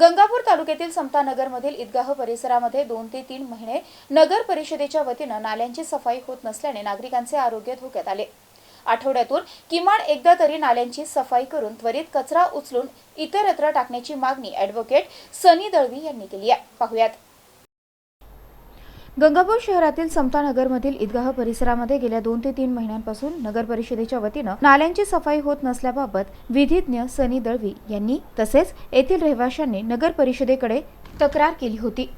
गंगापूर तालुक्यातील समतानगरमधील ईदगाह परिसरामध्ये दोन ते तीन महिने नगर परिषदेच्या वतीनं नाल्यांची सफाई होत नसल्याने नागरिकांचे आरोग्य धोक्यात आले. आठवड्यातून किमान एकदा तरी नाल्यांची सफाई करून त्वरित कचरा उचलून इतरत्र टाकण्याची मागणी ॲडव्होकेट सनी दळवी यांनी केली आहे. पाहुयात. गंगापूर शहरातील समतानगरमधील ईदगाह परिसरामध्ये गेल्या दोन ते तीन महिन्यांपासून नगर परिषदेच्या वतीनं नाल्यांची सफाई होत नसल्याबाबत विधिज्ञ सनी दळवी यांनी तसेच येथील रहिवाशांनी नगर परिषदेकडे तक्रार केली होती.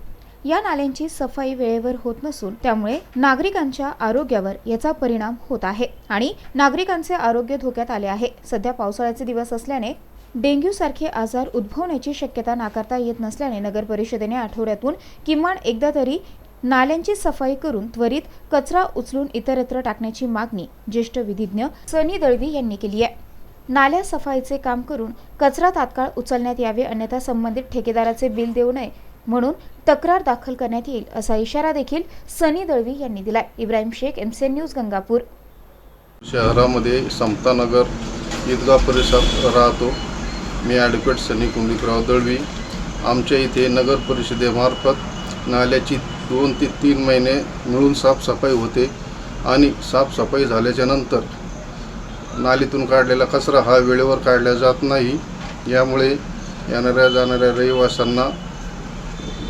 या नाल्यांची सफाई वेळेवर होत नसून त्यामुळे नागरिकांच्या आरोग्यावर याचा परिणाम होत आहे आणि नागरिकांचे आरोग्य धोक्यात आले आहे. सध्या पावसाळ्याचे दिवस असल्याने डेंग्यू सारखे आजार उद्भवण्याची शक्यता नाकारता येत नसल्याने नगर परिषदेने आठवड्यातून किमान एकदा तरी नाल्यांची सफाई करून त्वरित कचरा उचलून इतरत्र टाकण्याची मागणी ज्येष्ठ विधिज्ञ सनी दळवी यांनी केली आहे. नाल्या सफाईचे काम करून कचरा तात्काळ उचलण्यात यावे अन्यथा संबंधित ठेकेदाराचे बिल देऊ नये म्हणून तक्रार दाखल करण्यात येईल असा इशारा देखील सनी दळवी यांनी दिला इब्राहिम शेख एमसीएन न्यूज गंगापूर. शहरामध्ये समतानगर ईदगाह परिसरात राहतो. मी ॲडव्होकेट सनी कुंडिकराव दळवी. आमच्या इथे नगर परिषदेमार्फत नाल्याची दोन ते तीन महिने मिळून साफसफाई होते आणि साफसफाई झाल्याच्यानंतर नालीतून काढलेला कचरा हा वेळेवर काढला जात नाही. यामुळे येणाऱ्या जाणाऱ्या रहिवाशांना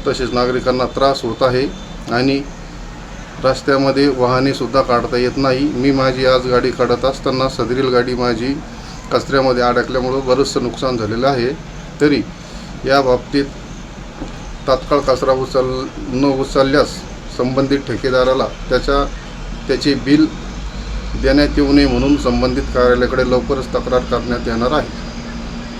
तसेच नागरिकांना त्रास होत आहे आणि रस्त्यामध्ये वाहनेसुद्धा काढता येत नाही. मी माझी आज गाडी काढत असताना सदरील गाडी माझी कचऱ्यामध्ये अडकल्यामुळं बरंचसं नुकसान झालेलं आहे. तरी या बाबतीत तात्काळ कचरा उचल न उचलल्यास संबंधित ठेकेदाराला त्याच्या त्याचे बिल देण्यात येऊ नये म्हणून संबंधित कार्यालयाकडे लवकरच तक्रार करण्यात येणार आहे.